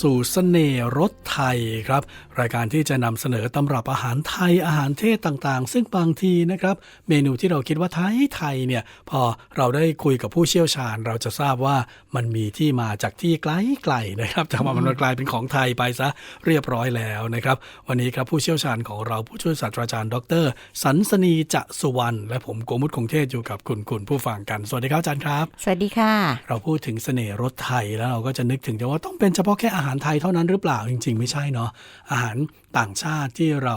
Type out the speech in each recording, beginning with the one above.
สู่เสน่ห์รสไทยครับ รายการที่จะนำเสนอตำรับอาหารไทยอาหารเทศต่างๆ ซึ่งบางทีนะครับ เมนูที่เราคิดว่าไทยไทยเนี่ยพอเราได้คุยกับผู้เชี่ยวชาญ เราจะทราบว่ามันมีที่มาจากที่ไกลๆนะครับแต่ว่ามันกลายเป็นของไทยไปซะเรียบร้อยแล้วนะครับ วันนี้ครับผู้เชี่ยวชาญของเราผู้ช่วยศาสตราจารย์ ดร สันสนีจะสุวรรณและผมโกมุตคงเทศอยู่กับคุณคุณผู้ฟังกันสวัสดีครับอาจารย์ครับ สวัสดีค่ะ เราพูดถึงเสน่ห์รสไทยแล้วเราก็จะนึกถึงแต่ว่าต้องเป็นเฉพาะแค่อาหารารไทยเท่านั้นหรือเปล่าจริง ๆ ไม่ใช่เนาะอาหารต่างชาติที่เรา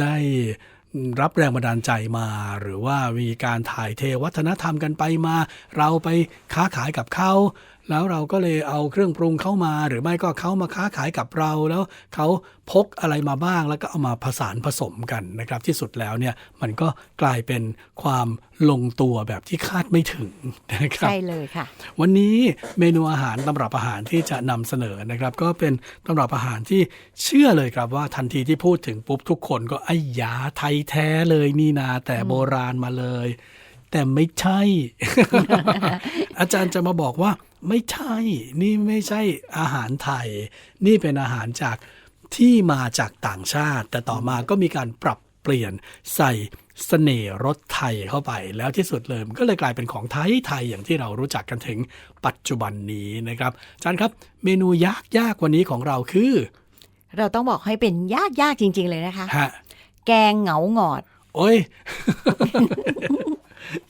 ได้รับแรงบันดาลใจมา หรือว่ามีการถ่ายเทวัฒนธรรมกันไปมา เราไปค้าขายกับเขา แล้วเราก็เลยเอาเครื่องปรุงเข้ามา หรือไม่ก็เขามาค้าขายกับเรา แล้วเขาพกอะไรมาบ้าง แล้วก็เอามาผสานผสมกันนะครับ ที่สุดแล้วเนี่ยมันก็กลายเป็นความลงตัวแบบที่คาดไม่ถึงนะครับใช่เลยค่ะ วันนี้เมนูอาหารตำรับอาหารที่จะนำเสนอนะครับ ก็เป็นตำรับอาหารที่เชื่อเลยครับว่าทันทีที่พูดถึงปุ๊บทุกคนก็ไอ้ยาไทยแท้เลยนี่นาแต่โบราณมาเลย แต่ไม่ใช่ อาจารย์จะมาบอกว่า ไม่ใช่ นี่ไม่ใช่อาหารไทย นี่เป็นอาหารจากที่มาจากต่างชาติ แต่ต่อมาก็มีการปรับเปลี่ยนใส่เสน่ห์รสไทยเข้าไป แล้วที่สุดเลยมันก็เลยกลายเป็นของไทยไทยอย่างที่เรารู้จักกันถึงปัจจุบันนี้นะครับอาจารย์ครับ เมนูยากยากๆวันนี้ของเราคือ เราต้องบอกให้เป็นยากยากๆจริง ๆ เลยนะคะฮะแกงเหงาหงอด โอ้ย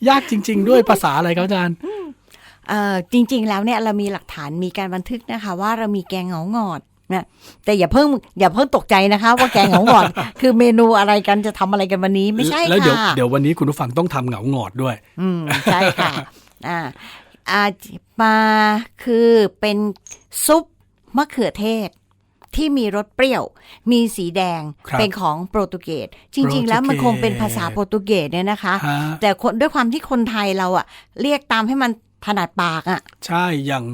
ยากจริง ๆ ด้วยภาษาอะไรครับอาจารย์เอ่อ จริงๆแล้วเนี่ยเรามีหลักฐานมีการบันทึกนะคะ ว่าเรามีแกงเหงาหงอดนะแต่อย่าเพิ่งอย่าเพิ่งตกใจนะคะ ว่าแกงเหงาหงอด คือเมนูอะไรกันจะทำอะไรกันวันนี้ไม่ใช่แล้วเดี๋ยวค่ะเดี๋ยววันนี้คุณผู้ฟังต้องทำเหงาหงอดด้วย อืมใช่ค่ะอ่าอามาคือเป็นซุปมะเขือเทศ ที่มีรสเปรี้ยว มีสีแดงครับเป็นของโปรตุเกสจริง ๆ แล้วมันคงเป็นภาษาโปรตุเกสเนี่ยนะคะฮะแต่คนด้วยความที่คนไทยเราอะเรียกตามให้มัน ถนัดปากอะใช่อย่าง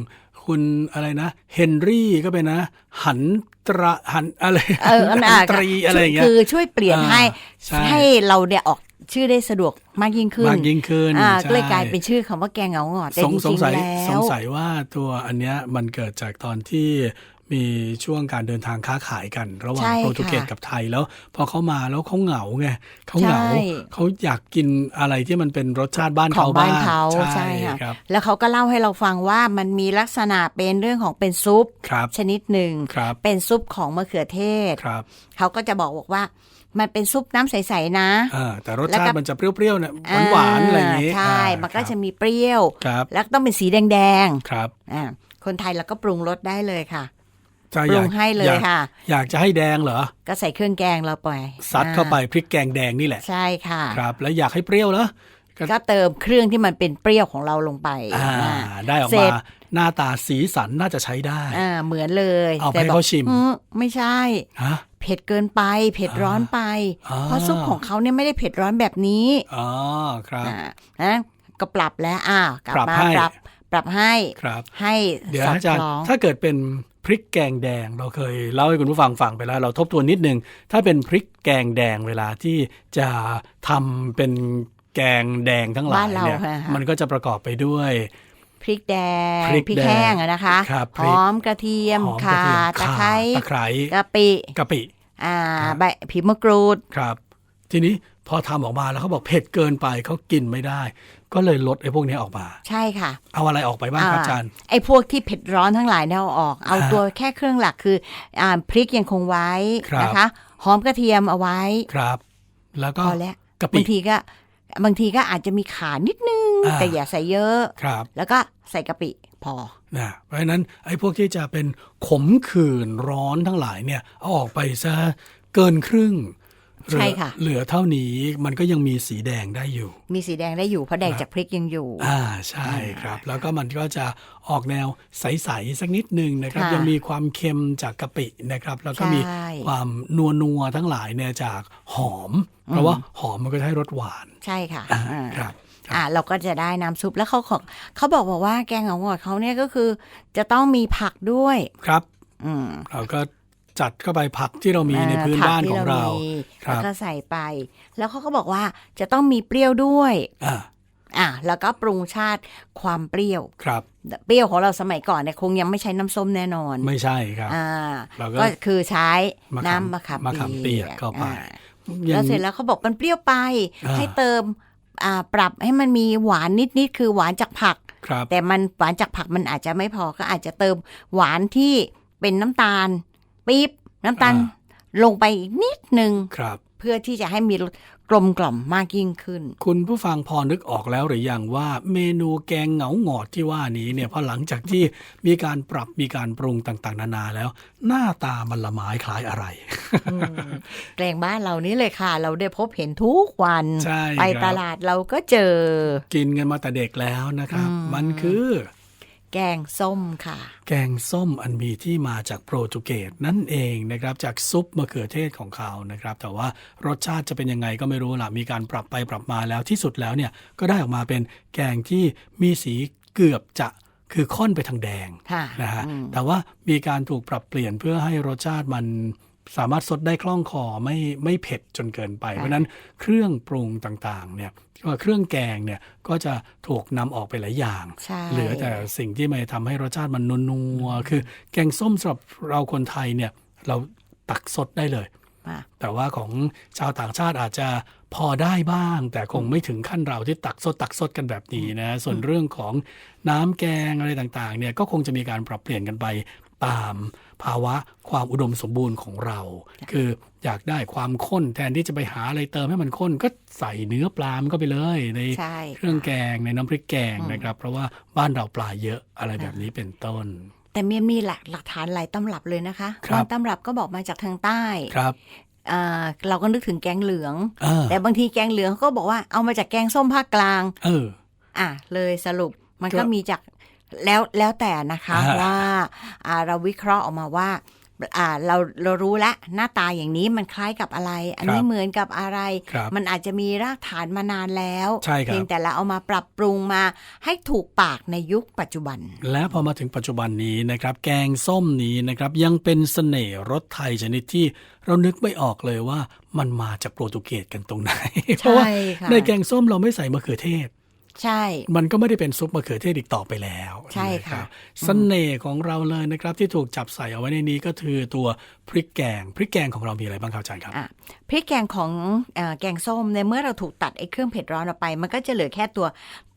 คุณอะไรนะเฮนรี่ก็เป็นนะ หันตระหันอะไรเอออันหัน่ะนตรีอะไรอย่างเงี้ยคือช่วยเปลี่ยนอ่าให้ใช่ให้เราเนี่ยออกชื่อได้สะดวกมากยิ่งขึ้นมากยิ่งขึ้นอ่าใช่ก็เลยกลายเป็นชื่อคำว่าแกงเหงาหงอดแต่สงจสงริงสัยๆแล้สงวสัยว่าตัวอันเนี้ยมันเกิดจากตอนที่ มีช่วงการเดินทางค้าขายกัน ระหว่างใช่โปรตุเกสค่ะกับไทยแล้ว พอเขามาแล้วเขาเหงาไงเขาเหงาใช่เขาอยากกินอะไรที่มันเป็นรสชาติบ้านขอเขางบ้านบ้างเขาใช่ค่ะครับแล้วเขาก็เล่าให้เราฟังว่ามันมีลักษณะเป็นเรื่องของเป็นซุปครับชนิดหนึ่งครับเป็นซุปของมะเขือเทศครับเขาก็จะบอกบอกว่ามันเป็นซุปน้ำใส ๆ นะอ่าแต่รสแล้วชาก็ติมันจะเปรี้ยวๆเนี่ยหวานๆอะไรอย่างงี้ ใช่อ่ามันก็ครับจะมีเปรี้ยวครับแล้วต้องเป็นสีแดงครับๆอ่าคนไทยเราก็ปรุงรสได้เลยค่ะจะ ปอรุยากงให้เลยอยากค่ะ อยากจะให้แดงเหรอ ก็ใส่เครื่องแกงเราไปซัดเข้าไปอ่พริกแกงแดงนี่แหละ ใช่ค่ะ ครับ แล้วอยากให้เปรี้ยวเหรอ ก็เติมเครื่องที่มันเป็นเปรี้ยวของเราลงไป อ่าอ่าได้ออกเสร็มาจหน้าตาสีสันน่าจะใช้ได้ อ่า เหมือนเลย เอาไปแต่ให้บอกเขาชิมอืไม่ใช่ฮะเผ็ดเกินไป เผ็ดร้อนไปอ่าเพราะซุปของเขาเนี่ยไม่ได้เผ็ดร้อนแบบนี้ อ๋อ ครับอ่านะก็ปรับแล้วอ้าวกลับปรับมาให้ปรับ ปรับให้ครับให้เดี๋ยวสอดอาจารคย์ล้องถ้าเกิดเป็นพริกแกงแดงเราเคยเล่าให้คุณผู้ฟังฟังไปแล้ว เราทบทวนนิดนึง ถ้าเป็นพริกแกงแดงเวลาที่จะทำเป็นแกงแดงทั้งหลายบ้านเราเนี่ยค่ะมันก็จะประกอบไปด้วยพริกแดงพริกแดงแห้งอะนะคะครับพหริกอมกระเทียมหอมกระข่าเทียมตะไคร้ตะไคร้กะปิกะปิ อ่าครับใบผิวมะกรูดครับ ทีนี้พอทำออกมาแล้วเขาบอกเผ็ดเกินไปเขากินไม่ได้ ก็เลยลดไอ้พวกนี้ออกมา ใช่ค่ะ เอาอะไรออกไปบ้างครับอาจารย์ ไอ้พวกที่เผ็ดร้อนทั้งหลายเนี่ยเอาออก เอาอ่าตัวแค่เครื่องหลักคืออ่าพริกยังคงไว้ครับนะคะหอมกระเทียมเอาไว้ครับ แล้วก็พอแล้วกะปิบางทีก็บางทีก็อาจจะมีขานิดนึงอ่าแต่อย่าใส่เยอะครับ แล้วก็ใส่กะปิพอนะเพราะฉะนั้นไอ้พวกที่จะเป็นขมขื่นร้อนทั้งหลายเนี่ยเอาออกไปซะเกินครึ่งเหลือ ใช่ค่ะ เหลือเท่านี้มันก็ยังมีสีแดงได้อยู่ มีสีแดงได้อยู่เพราะแดงจากพริกยังอยู่ อ่าใช่ครับ แล้วก็มันก็จะออกแนวใสๆสักนิดหนึ่งนะครับค่ะยังมีความเค็มจากกะปินะครับ แล้วก็มีใช่ความนัวนัวๆทั้งหลายเนี่ยจากหอม เพราะว่าหอมมันก็จะให้รสหวาน ใช่ค่ะอ่าอ่าครับอ่าเราก็จะได้น้ำซุปแล้วเขาของเขาบอกบอกว่าแกงเหงาหงอดเขาเนี่ยก็คือ จะต้องมีผักด้วยครับ อืมเราก็ จัดเข้าไปผักที่เรามีในพื้นผักบ้านที่ของเรามีครับแล้วก็ใส่ไป แล้วเขาก็บอกว่าจะต้องมีเปรี้ยวด้วยอ่าอะแล้วก็ปรุงชาติความเปรี้ยวครับเปรี้ยวของเราสมัยก่อนเนี่ยคงยังไม่ใช้น้ำส้มแน่นอน ไม่ใช่ครับอ่าเราก็ก็คือใช้มะขามน้ำมะขามมะขามเปียกเข้าไปอ่อย่าแล้วงเสร็จแล้วเขาบอกมันเปรี้ยวไปอ่าให้เติมอ่าปรับให้มันมีหวานนิดๆคือหวานจากผักครับแต่มันหวานจากผักมันอาจจะไม่พอก็อาจจะเติมหวานที่เป็นน้ำตาล ปี๊บน้ำตาลลงไปอีกนิดนึงครับ เพื่อที่จะให้มีรสกลมกล่อมมากยิ่งขึ้น คุณผู้ฟังพอนึกออกแล้วหรือยังว่าเมนูแกงเหงาหงอดที่ว่านี้เนี่ยพอหลังจากที่มีการปรับมีการปรุงต่างๆ นานาแล้ว หน้าตามันละไม้คล้ายอะไรแกงบ้านเรานี่เลยค่ะ เราได้พบเห็นทุกวันใช่ไปครับตลาดเราก็เจอ กินกันมาแต่เด็กแล้วนะครับอืมมันคือ แกงส้มค่ะ แกงส้มอันมีที่มาจากโปรตุเกสนั่นเองนะครับจากซุปมะเขือเทศของเขานะครับ แต่ว่ารสชาติจะเป็นยังไงก็ไม่รู้ล่ะมีการปรับไปปรับมาแล้วที่สุดแล้วเนี่ยก็ได้ออกมาเป็นแกงที่มีสีเกือบจะคือค่อนไปทางแดงค่ะนะฮะอืมแต่ว่ามีการถูกปรับเปลี่ยนเพื่อให้รสชาติมัน สามารถซดได้คล่องคอไม่ไม่เผ็ดจนเกินไป เพราะฉะนั้นเครื่องปรุงต่างๆเนี่ยก็เครื่องแกงเนี่ยก็จะถูกนำออกไปหลายอย่างใช่เหลือแต่สิ่งที่มาทำให้รสชาติมันนัวๆคือแกงส้มสำหรับเราคนไทยเนี่ยเราตักสดได้เลยอะแต่ว่าของชาวต่างชาติอาจจะพอได้บ้าง แต่คงไม่ถึงขั้นเราที่ตักสดตักสดกันแบบนี้นะส่วนเรื่องของน้ำแกงอะไรต่างๆเนี่ยก็คงจะมีการปรับเปลี่ยนกันไปตาม ภาวะความอุดมสมบูรณ์ของเรา คืออยากได้ความข้นแทนที่จะไปหาอะไรเติมให้มันข้นก็ใส่เนื้อปลามันก็ไปเลย ในใช่เครื่องแกงในน้ำพริกแกงนะครับ เพราะว่าบ้านเราปลาเยอะอะไรแบบนี้เป็นต้น แต่มีมีหลักหลักฐานหลายตำรับเลยนะคะครับบางตำรับก็บอกมาจากทางใต้ครับอ่าเราก็นึกถึงแกงเหลืองเออแต่บางทีแกงเหลืองเขาก็บอกว่าเอามาจากแกงส้มภาคกลาง เออ อะเลยสรุปมันก็ก็มีจาก แล้วแล้วแต่นะคะอ่าว่าอ่าเราวิเคราะห์ออกมาว่าอ่าเราเรารู้แล้วหน้าตาอย่างนี้มันคล้ายกับอะไร อันนี้เหมือนกับอะไรครับมันอาจจะมีรากฐานมานานแล้วใช่ครับเพียงแต่เราเอามาปรับปรุงมาให้ถูกปากในยุคปัจจุบัน และพอมาถึงปัจจุบันนี้นะครับ แกงส้มนี้นะครับยังเป็นเสน่ห์รสไทยชนิดที่เรานึกไม่ออกเลยว่ามันมาจากโปรตุเกสกันตรงไหนเพราะว่าค่ะในแกงส้มเราไม่ใส่มะเขือเทศ ใช่ มันก็ไม่ได้เป็นซุปมะเขือเทศอีกต่อไปแล้วใช่ค่ะนรับเสน่ห์ของเราเลยนะครับ ที่ถูกจับใส่เอาไว้ในนี้ก็คือตัวพริกแกง พริกแกงของเรามีอะไรบ้างครับอาจารย์ครับอะพริกแกงของเออแกงส้มในยเมื่อเราถูกตัดไอ้เครื่องเผ็ดร้อนออกไป มันก็จะเหลือแค่ตัว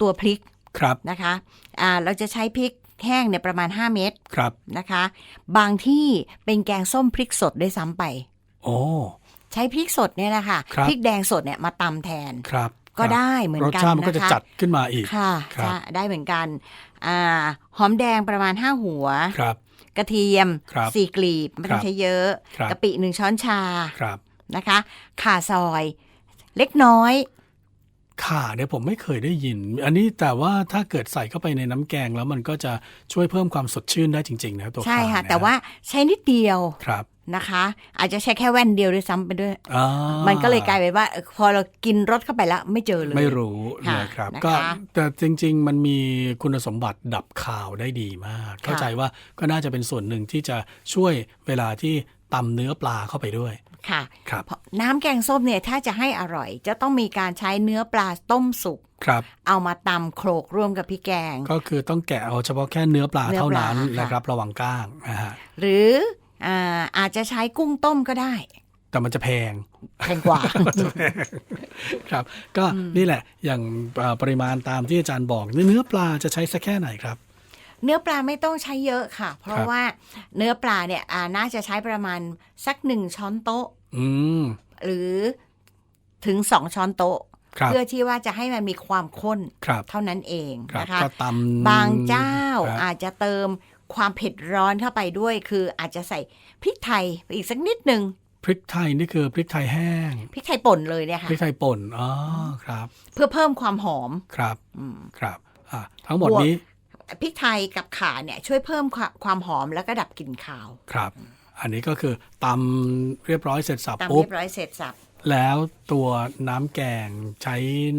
ตัวพริกครับนะคะอ่าเราจะใช้พริกแห้งเนี่ยประมาณ 5 เม็ดครับนะคะ บางที่เป็นแกงส้มพริกสดด้วยซ้ำไป โอ้ใช้พริกสดเนี่ยนะคะครับพริกแดงสดเนี่ยมาตำแทนครับ ก็ครับได้เหมือนรสกันชาติมันก็จะนะคะจัดขึ้นมาอีกค่ะครับใช่ได้เหมือนกันอ่าหอมแดงประมาณ 5 หัวครับกระเทียมครับสี่กลีบไม่ต้อครังบใช้เยอะครับกะปิหนึ่งช้อนชาครับนะคะข่าซอยเล็กน้อยข่าเนี่ยผมไม่เคยได้ยิน อันนี้แต่ว่าถ้าเกิดใส่เข้าไปในน้ำแกงแล้วมันก็จะช่วยเพิ่มความสดชื่นได้จริง ๆ นะตัวใช่ข่าค่ะเนี่ยแต่ว่าใช้นิดเดียวครับ นะคะ อาจจะใช้แค่แว่นเดียวด้วยซ้ำไปด้วยอ่ามันก็เลยกลายเป็นว่าเออพอเรากินรสเข้าไปแล้วไม่เจอเลย ไม่รู้ค่ะนะครับนะคะก็แต่จริง ๆ มันมีคุณสมบัติดับข่าวได้ดีมาก เข้าใจว่าก็น่าจะเป็นส่วนหนึ่งที่จะช่วยเวลาที่ตำเนื้อปลาเข้าไปด้วย ค่ะครับเพราะน้ำแกงส้มเนี่ยถ้าจะให้อร่อย จะต้องมีการใช้เนื้อปลาต้มสุกครับเอามาตำโขลกร่วมกับพริกแกง ก็คือต้องแกะเอาเฉพาะแค่เนื้อปลาเนื้อเท่าปลานั้นค่ะนะครับระวังก้างนะฮะหรือ อ่าอาจจะใช้กุ้งต้มก็ได้ แต่มันจะแพงแพงกว่า ครับ ก็นี่แหละอย่างเอ่อปริมาณตามที่อาจารย์บอก เนื้อปลาจะใช้สักแค่ไหนครับเนื้อปลาไม่ต้องใช้เยอะค่ะ เพคราะรับว่าเนื้อปลาเนี่ยอ่าน่าจะใช้ประมาณสักหนึ่งช้อนโต๊ะอืมหรือถึงสองช้อนโต๊ะครับเพื่อที่ว่าจะให้มันมีความข้นครับเท่านั้นเองครับนะคะก็ตำบางเจ้าครับอาจจะเติม ความเผ็ดร้อนเข้าไปด้วย คืออาจจะใส่พริกไทยไปอีกสักนิดหนึ่งพริกไทยนี่คือพริกไทยแห้งพริกไทยป่นเลยเนี่ยพค่ะริกไทยป่นอ๋อครับ เพื่อเพิ่มความหอมครับอืมครับอ่าทั้งหมดบวกนี้พริกไทยกับข่าเนี่ยช่วยเพิ่มความความหอมแล้วก็ดับกลิ่นคาวครับ อันนี้ก็คือตำเรียบร้อยเสร็จสับตามปุ๊บเรียบร้อยเสร็จสับแล้วตัวน้ำแกงใช้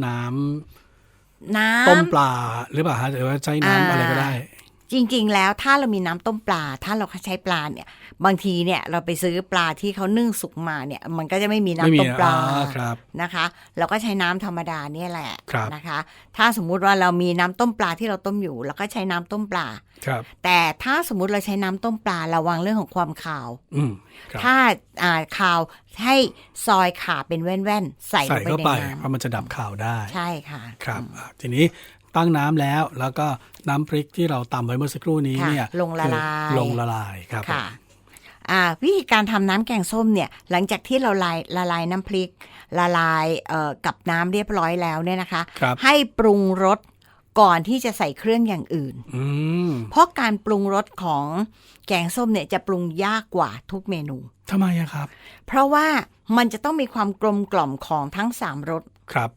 น้ำน้ำต้มปลาหรือเปล่าฮะหรือว่าใช้น้ำอะไรก็ได้ จริง ๆ แล้วถ้าเรามีน้ำต้มปลา ถ้าเราใช้ปลาเนี่ย บางทีเนี่ยเราไปซื้อปลาที่เขานึ่งสุกมาเนี่ย มันก็จะไม่มีไม่น้ำมีต้มปลาอ่าครับนะคะ เราก็ใช้น้ำธรรมดาเนี่ยแหละครับนะคะ ถ้าสมมุติว่าเรามีน้ำต้มปลาที่เราต้มอยู่เราก็ใช้น้ำต้มปลาครับ แต่ถ้าสมมุติเราใช้น้ำต้มปลาระวังเรื่องของความขาวอืมครับถ้าอ่าขาวให้ซอยขาเป็นแว่นๆใส่ลใส่งไปเข้าในไปน้เพราะมันจะดับข่าวได้ำใช่ค่ะ ครับอะทีนี้ ตั้งน้ำแล้ว แล้วก็น้ำพริกที่เราตำไว้เมื่อสักครู่นี้ค่ะเนี่ยลงละลายคือลงละลายครับค่ะอ่าวิธีการทำน้ำแกงส้มเนี่ยหลังจากที่เราลายละลายน้ำพริก ละลายเอ่อกับน้ำเรียบร้อยแล้วเนี่ยนะคะครับให้ปรุงรสก่อนที่จะใส่เครื่องอย่างอื่นอืมเพราะการปรุงรสของแกงส้มเนี่ยจะปรุงยากกว่าทุกเมนูทำไมอะครับ เพราะว่ามันจะต้องมีความกลมกล่อมของทั้งสามรสครับ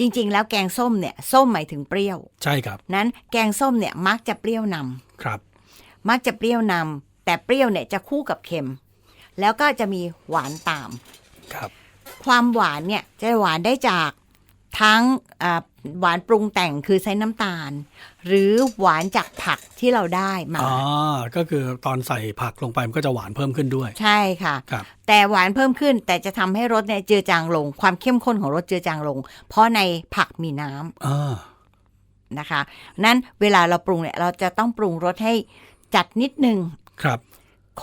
จริง ๆ แล้วแกงส้มเนี่ยส้มหมายถึงเปรี้ยว ใช่ครับ นั้นแกงส้มเนี่ยมักจะเปรี้ยวนำครับ มักจะเปรี้ยวนำแต่เปรี้ยวเนี่ยจะคู่กับเค็ม แล้วก็จะมีหวานตามครับ ความหวานเนี่ยจะหวานได้จากทั้งอ่าหวานปรุงแต่งคือใช้น้ำตาล หรือหวานจากผักที่เราได้มาอ๋อก็คือตอนใส่ผักลงไปมันก็จะหวานเพิ่มขึ้นด้วย ใช่ค่ะครับแต่หวานเพิ่มขึ้นแต่จะทำให้รสเนี่ยเจือจางลง ความเข้มข้นของรสเจือจางลง เพราะในผักมีน้ำอ่านะคะ นั้นเวลาเราปรุงเนี่ย เราจะต้องปรุงรสให้จัดนิดนึงครับ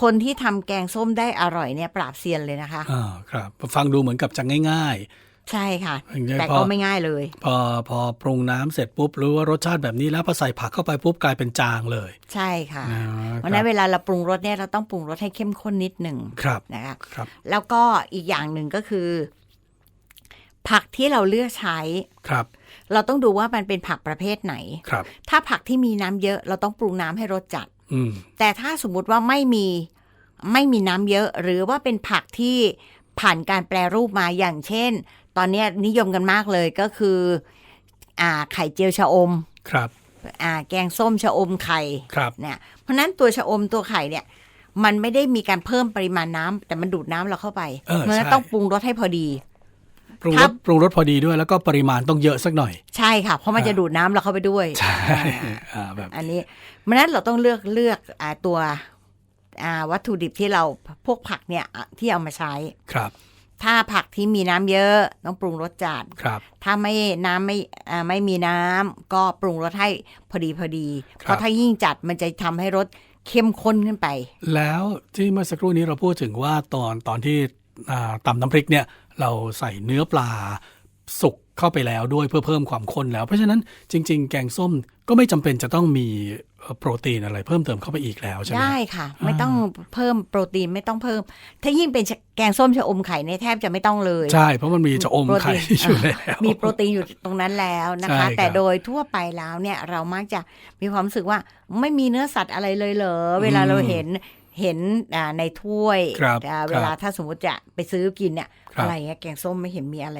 คนที่ทำแกงส้มได้อร่อยเนี่ยปราบเซียนเลยนะคะอ่าครับ ฟังดูเหมือนกับจะง่าย ใช่ค่ะอย่างเงี้ยแต่พอก็ไม่ง่ายเลยๆพอพอปรุงน้ำเสร็จปุ๊บรู้ว่ารสชาติแบบนี้แล้วพอใส่ผักเข้าไปปุ๊บกลายเป็นจางเลย ใช่ค่ะอ่าเพราะฉะนั้นเวลาเราปรุงรสเนี่ยเราต้องปรุงรสให้เข้มข้นนิดหนึ่งครับนะคะครับ แล้วก็อีกอย่างหนึ่งก็คือ ผักที่เราเลือกใช้ครับ เราต้องดูว่ามันเป็นผักประเภทไหนครับ ถ้าผักที่มีน้ำเยอะเราต้องปรุงน้ำให้รสจัดอืมแต่ถ้าสมมุติว่าไม่มีไม่มีน้ำเยอะ หรือว่าเป็นผักที่ผ่านการแปรรูปมาอย่างเช่น ตอนเนี้ยนิยมกันมากเลยก็คือ อ่าไข่เจียวชะอมครับอ่าแกงส้มชะอมไข่ครับเนี่ยเพราะฉะนั้นตัวชะอมตัวไข่เนี่ย มันไม่ได้มีการเพิ่มปริมาณน้ำแต่มันดูดน้ำเราเข้าไปเออเพราะฉะนั้นใช่ต้องปรุงรสให้พอดีปรุงครรัสบปรุงรสพอดีด้วยแล้วก็ปริมาณต้องเยอะสักหน่อย ใช่ค่ะ เพราะมันจะดูดน้ำเราเข้าไปด้วยใช่อ่าอ่าแบบอันนี้เพราะฉะนั้นเราต้องเลือกเลือกอ่าตัวอ่าวัตถุดิบที่เราพวกผักเนี่ยอะที่เอามาใช้ครับ ถ้าผักที่มีน้ำเยอะต้องปรุงรสจัดครับถ้าไม่น้ำไม่อ่าไม่มีน้ำก็ปรุงรสให้พอดีพอดีครับเพราะถ้ายิ่งจัดมันจะทำให้รสเข้มข้นขึ้นไป แล้วที่เมื่อสักครู่นี้เราพูดถึงว่าตอนตอนที่อ่าตำน้ำพริกเนี่ย เราใส่เนื้อปลาสุก เข้าไปแล้วด้วยเพื่อเพิ่มความข้นแล้ว เพราะฉะนั้นจริง ๆ แกงส้มก็ไม่จำเป็นจะต้องมีเอ่อโปรตีนอะไรเพิ่มเติมเข้าไปอีกแล้วใช่ไหมได้ค่ะ ไม่ต้องเพิ่มโปรตีนไม่ต้องเพิ่ม ถ้ายิ่งเป็นแกงส้มชะอมไข่เนี่ยแทบจะไม่ต้องเลย ใช่เพราะมันมีจะอมโปรไข่ตีนอยู่แล้วมีโปรตีนอยู่ตรงนั้นแล้วนะใช่ครัคะบแต่โดยทั่วไปแล้วเนี่ยเรามักจะมีความรู้สึกว่าไม่มีเนื้อสัตว์อะไรเลยเหรอเวลาเราเห็น เห็นอ่าในถ้วยครับอ่าครับเวลาถ้าสมมติจะไปซื้อกินเนี่ยครับอะไรเงี้ยแกงส้มไม่เห็นมีอะไร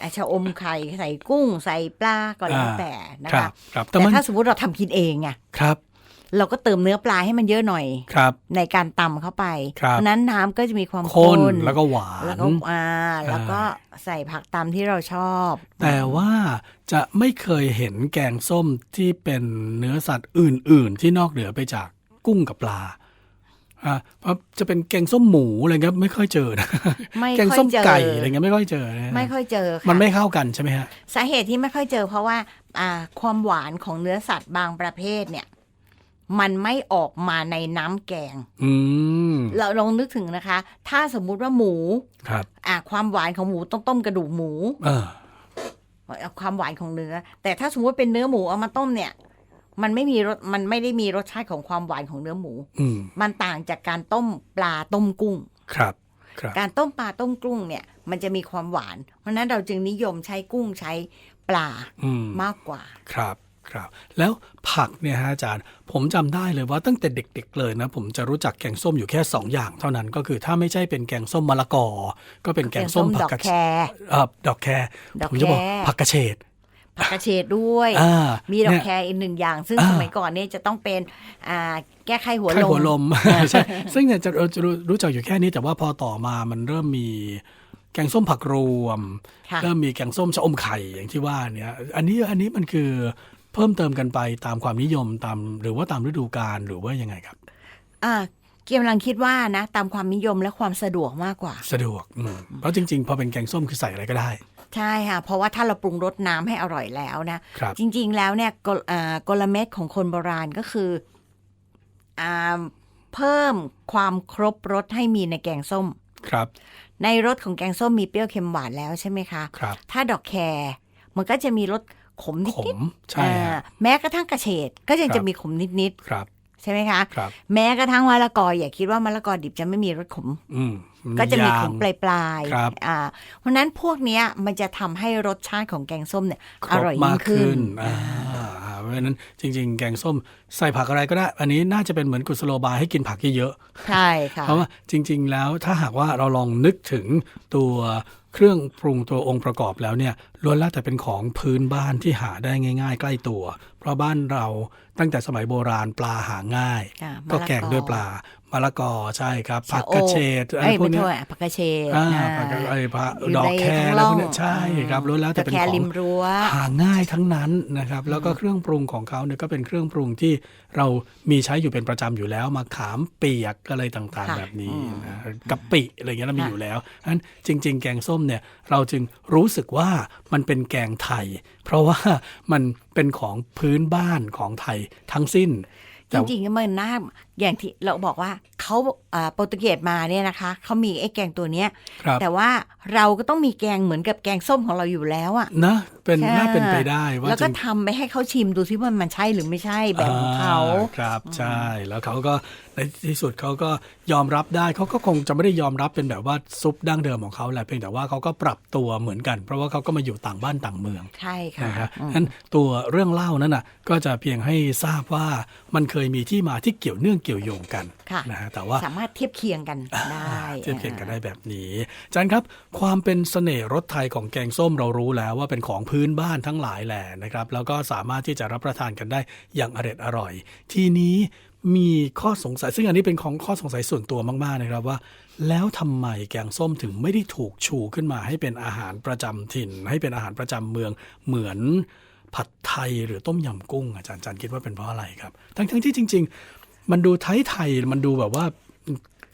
อะชะอมไข่ใส่กุ้งใส่ปลาก็แล้วอ่าแต่นะครัคะบครับแต่แต่มันถ้าสมมติเราทำกินเองไงครับเราก็เติมเนื้อปลาให้มันเยอะหน่อยครับ ในการตำเข้าไปครับเพราะฉะนั้นน้ำก็จะมีความข้ข้นนแล้วก็หวานแล้วก็อ่าแล้วก็ใส่ผักตำที่เราชอบ แต่ว่าจะไม่เคยเห็นแกงส้มที่เป็นเนื้อสัตว์อื่น ๆ ที่นอกเหนือไปจากกุ้งกับปลา อ่าเพราะจะเป็นแกงส้มหมูอะไรเงี้ยไม่ค่อยเจอนะไม่แกงค่อส้ยมเจอไก่อะไรเงี้ยไม่ค่อยเจอนะไม่ค่อยเจอค่ะมันไม่เข้ากันใช่ไหมฮะสาเหตุที่ไม่ค่อยเจอ เพราะว่าอ่าความหวานของเนื้อสัตว์บางประเภทเนี่ยมันไม่ออกมาในน้ำแกง อืมเราลองนึกถึงนะคะ ถ้าสมมุติว่าหมูครับ อ่าความหวานของหมูต้องต้มกระดูกหมูเออความหวานของเนื้อ แต่ถ้าสมมติเป็นเนื้อหมูเอามาต้มเนี่ย มันไม่มีรสมันไม่ได้มีรสชาติของความหวานของเนื้อหมู อืมมันต่างจากการต้มปลาต้มกุ้ง ครับครับ การต้มปลาต้มกุ้งเนี่ย มันจะมีความหวาน เพราะฉะนั้นเราจึงนิยมใช้กุ้งใช้ปลาอืม มากกว่า ครับครับแล้วผักเนี่ยฮะอาจารย์ ผมจำได้เลยว่าตั้งแต่เด็ก ๆ เลยนะ ผมจะรู้จักแกงส้มอยู่แค่สองอย่างเท่านั้นก็คือถ้าไม่ใช่เป็นแกงส้มมะละกอ ก็เป็นแกงส้มแกงส้มผักกระดอกแครเอ่อดอกแครดอกผมจะบอกแครผักกระเฉด ผักกระเฉดด้วยอ่ามีดอกเนี่ยแครอีกหนึ่งอย่าง ซึ่งอ่าสมัยก่อนเนี่ยจะต้องเป็นอ่าแก้ไขหัวไข้ลมหัวลมใช่ซึ่งเนี่ยจะจะรู้รู้จักอยู่แค่นี้แต่ว่าพอต่อมามันเริ่มมีแกงส้มผักรวมค่ะเริ่มมีแกงส้มชะอมไข่อย่างที่ว่าเนี่ยอันนี้อันนี้มันคือเพิ่มเติมกันไปตามความนิยมตามหรือว่าตามฤดูกาลหรือว่ายังไงครับอ่าเกียมกำลังคิดว่านะ ตามความนิยมและความสะดวกมากกว่า สะดวกอืมเพราะจริง ๆ พอเป็นแกงส้มคือใส่อะไรก็ได้ ใช่ค่ะ เพราะว่าถ้าเราปรุงรสน้ำให้อร่อยแล้วนะครับจริง ๆ แล้วเนี่ยกลอ่ากลเม็ดของคนโบราณก็คืออ่าเพิ่มความครบรสให้มีในแกงส้ม ครับ ในรสของแกงส้มมีเปรี้ยวเค็มหวานแล้วใช่ไหมคะครับถ้าดอกแครมันก็จะมีรสขมนิขดมๆใช่อ่าฮะแม้กระทั่งกระเฉดก็ยังครับจะมีขมนิดครับๆใช่ไหมคะครับแม้กระทั่งมะละกออย่าคิดว่ามะละกอดิบจะไม่มีรสขม อืม ก็จะมียาขงมปลายๆครับอ่าเพราะฉะนั้นพวกเนี้ยมันจะทำให้รสชาติของแกงส้มเนี่ยคอรบร่อยมายิ่กงขึ้ขึ้นนอ่าอ่าเพราะฉะนั้นจริง ๆ แกงส้มใส่ผักอะไรก็ได้ อันนี้น่าจะเป็นเหมือนกุศโลบายให้กินผักเยอะๆใช่ค่ะเพราะว่าจริง ๆ แล้วถ้าหากว่าเราลองนึกถึงตัวเครื่องปรุงตัวองค์ประกอบแล้วเนี่ยล้วนแล้วแต่เป็นของพื้นบ้านที่หาได้ง่าย ๆ ใกล้ตัว เพราะบ้านเราตั้งแต่สมัยโบราณปลาหาง่ายค่ะก็มะละกอแกงด้วยปลา มะละกอใช่ครับ ผักชโอกระเฉดอะไรเอ้ยพวกไม่เนี้โทยษผักกระเฉดอ่าอ่าผักกระไอ้ผักยู่ดอกในแครข้างอะไรล่พองวกเนี้ยใช่ครับล้วนแล้วแต่เป็นดอกขแคองริมรั้วหาง่ายทั้งนั้นนะครับ แล้วก็เครื่องปรุงของเขาเนี่ยก็เป็นเครื่องปรุงที่เรามีใช้อยู่เป็นประจำอยู่แล้วมาขามเปียกอะไรต่างค่ะๆแบบนี้อืมนะกะปิอะไรเงี้ยเรามีค่ะอยู่แล้วฉะนั้นจริง ๆ แกงส้มเนี่ยเราจึงรู้สึกว่ามันเป็นแกงไทย เพราะว่ามันเป็นของพื้นบ้านของไทยทั้งสิ้น จริงๆมันน่าอย่างที่เราบอกว่าเขาอ่าโปรตุเกสมาเนี่ยนะคะเขามีไอ้แกงตัวเนี้ยครับแต่ว่าเราก็ต้องมีแกงเหมือนกับแกงส้มของเราอยู่แล้วอะนะเป็นใช่น่าเป็นไปได้ว่าแล้วก็จริงทำไปให้เขาชิมดูซิว่ามันใช่หรือไม่ใช่แบบของเขาอ่ครับใช่แล้วเขาก็ ในที่สุดเขาก็ยอมรับได้เขาก็คงจะไม่ได้ยอมรับเป็นแบบว่าซุปดั้งเดิมของเขาแหละเพียงแต่ว่าเขาก็ปรับตัวเหมือนกัน เพราะว่าเขาก็มาอยู่ต่างบ้านต่างเมืองใช่ค่ะนะครับอืมนั้นตัวเรื่องเล่านั้นน่ะก็จะเพียงให้ทราบว่ามันเคยมีที่มาที่เกี่ยวเนื่องเกี่ยวโยงกันค่ะ นะฮะแต่ว่าสามารถเทียบเคียงกันได้เทียบเคียงกันได้แบบนี้อาจารย์ครับความเป็นเสน่ห์รสไทยของแกงส้มเรารู้แล้วว่าเป็นของพื้นบ้านทั้งหลายแหล่นะครับ แล้วก็สามารถที่จะรับประทานกันได้อย่างอร็ดอร่อย ทีนี้มีข้อสงสัย ซึ่งอันนี้เป็นของข้อสงสัยส่วนตัวมาก ๆ นะครับว่า แล้วทำไมแกงส้มถึงไม่ได้ถูกชูขึ้นมาให้เป็นอาหารประจำถิ่น ให้เป็นอาหารประจำเมืองเหมือนผัดไทยหรือต้มยำกุ้งอาจารย์อาจารย์คิดว่าเป็นเพราะอะไรครับ ทั้งๆที่จริงๆ มันดูไทยไทยๆมันดูแบบว่า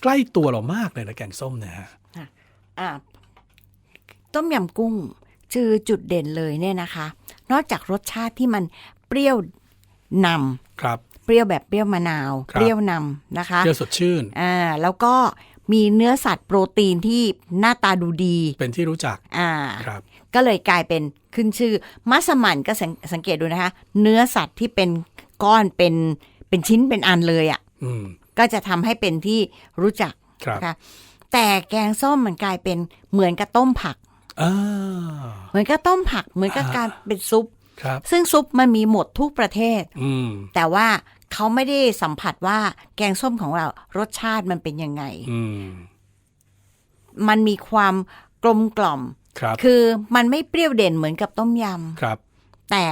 ใกล้ตัวเรามากเลยนะแกงส้มเนี่ยฮะอ่าต้มยำกุ้งจือจุดเด่นเลยเนี่ยนะคะ นอกจากรสชาติที่มันเปรี้ยวนำครับ เปรี้ยวแบบเปรี้ยวมะนาวครับเปรี้ยวนำนะคะเปรี้ยวสดชื่นอ่าแล้วก็มีเนื้อสัตว์โปรตีนที่หน้าตาดูดี เป็นที่รู้จักอ่าครับ ก็เลยกลายเป็นขึ้นชื่อมัสมั่นก็สังสังเกตดูนะคะ เนื้อสัตว์ที่เป็นก้อนเป็น เป็นชิ้นเป็นอันเลยอะ่ะอืมก็จะทำให้เป็นที่รู้จักครับนะคะแต่แกงส้มมันกลายเป็นเหมือนกับต้มผักอ่าเหมือนกับต้มผัก เหมือนกับอ่าการเป็นซุปครับซึ่งซุปมันมีหมดทุกประเทศอืมแต่ว่าเขาไม่ได้สัมผัสว่าแกงส้มของเรารสชาติมันเป็นยังไงอืมมันมีความกลมกล่อมครับคือมันไม่เปรี้ยวเด่นเหมือนกับต้มยครับำแต่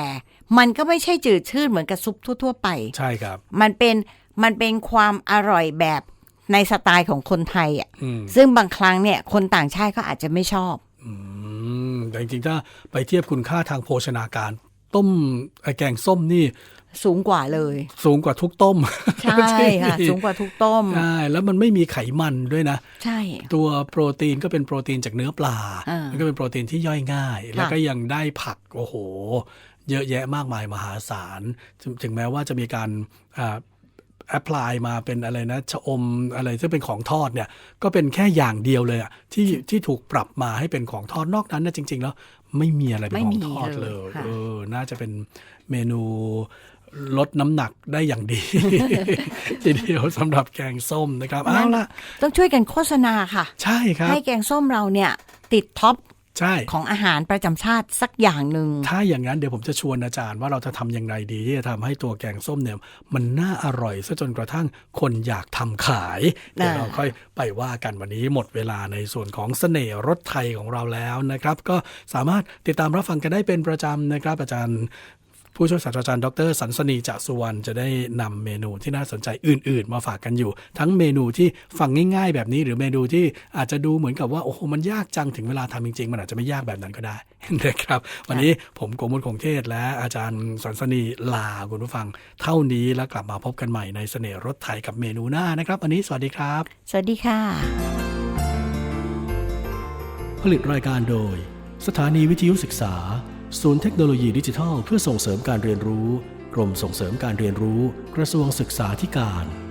มันก็ไม่ใช่จืดชืดเหมือนกับซุปทั่ว ๆ ไป ใช่ครับ มันเป็นมันเป็นความอร่อยแบบในสไตล์ของคนไทยอะอืมซึ่งบางครั้งเนี่ยคนต่างชาติก็อาจจะไม่ชอบอืมแต่จริงๆถ้าไปเทียบคุณค่าทางโภชนาการ ต้มไอ้แกงส้มนี่ สูงกว่าเลย สูงกว่าทุกต้ม ใช่ค่ะ สูงกว่าทุกต้มใช่แล้วมันไม่มีไขมันด้วยนะ ใช่ ตัวโปรตีนก็เป็นโปรตีนจากเนื้อปลาอ่ามัมันก็เป็นโปรตีนที่ย่อยง่าย แล้วก็ยังได้ผักโอ้โห เยอะแยะมากมายมหาศาล ถึงถึงแม้ว่าจะมีการอ่าแอพพลายมาเป็นอะไรนะชะอมอะไรซึ่งเป็นของทอดเนี่ย ก็เป็นแค่อย่างเดียวเลยอะที่ที่ถูกปรับมาให้เป็นของทอดนอกนั้นนะจริง ๆ แล้ว ไม่มีอะไรเป็นของทอดเลยไม่มีเลยค่ะเออน่าจะเป็นเมนูลดน้ำหนักได้อย่างดี ทีเดียวสำหรับแกงส้มนะครับเอาละต้องช่วยกันโฆษณาค่ะ ใช่ครับ ให้แกงส้มเราเนี่ย ติดท็อป ใช่ของอาหารประจำชาติสักอย่างหนึ่งถ้าอย่างนั้นเดี๋ยวผมจะชวนอาจารย์ว่าเราจะทำอย่างไรดีที่จะทำให้ตัวแกงส้มเนี่ยมันน่าอร่อยซะจนกระทั่งคนอยากทำขายเดี๋ยวเราค่อยไปว่ากันวันนี้หมดเวลาในส่วนของเสน่ห์รถไทยของเราแล้วนะครับ ก็สามารถติดตามรับฟังกันได้เป็นประจำนะครับ อาจารย์ ผู้ช่วยศาสตราจารย์ดรสันสนีจากสุวรรณจะได้นำเมนูที่น่าสนใจอื่น ๆ มาฝากกันอยู่ ทั้งเมนูที่ฟังง่าย ๆ แบบนี้หรือเมนูที่อาจจะดูเหมือนกับว่าโอ้โหมันยากจังถึงเวลาทำจริง ๆ มันอาจจะไม่ยากแบบนั้นก็ได้นะครับ วันนี้ผมโกมุลคงเทศและอาจารย์สันสนีลาคุณผู้ฟัง เท่านี้แล้วกลับมาพบกันใหม่ในเสน่ห์รถไทยกับเมนูหน้านะครับ วันนี้สวัสดีครับ สวัสดีค่ะ ผลิตรายการโดย สถานีวิทยุศึกษา ศูนย์เทคโนโลยีดิจิทัล เพื่อส่งเสริมการเรียนรู้ กรมส่งเสริมการเรียนรู้ กระทรวงศึกษาธิการ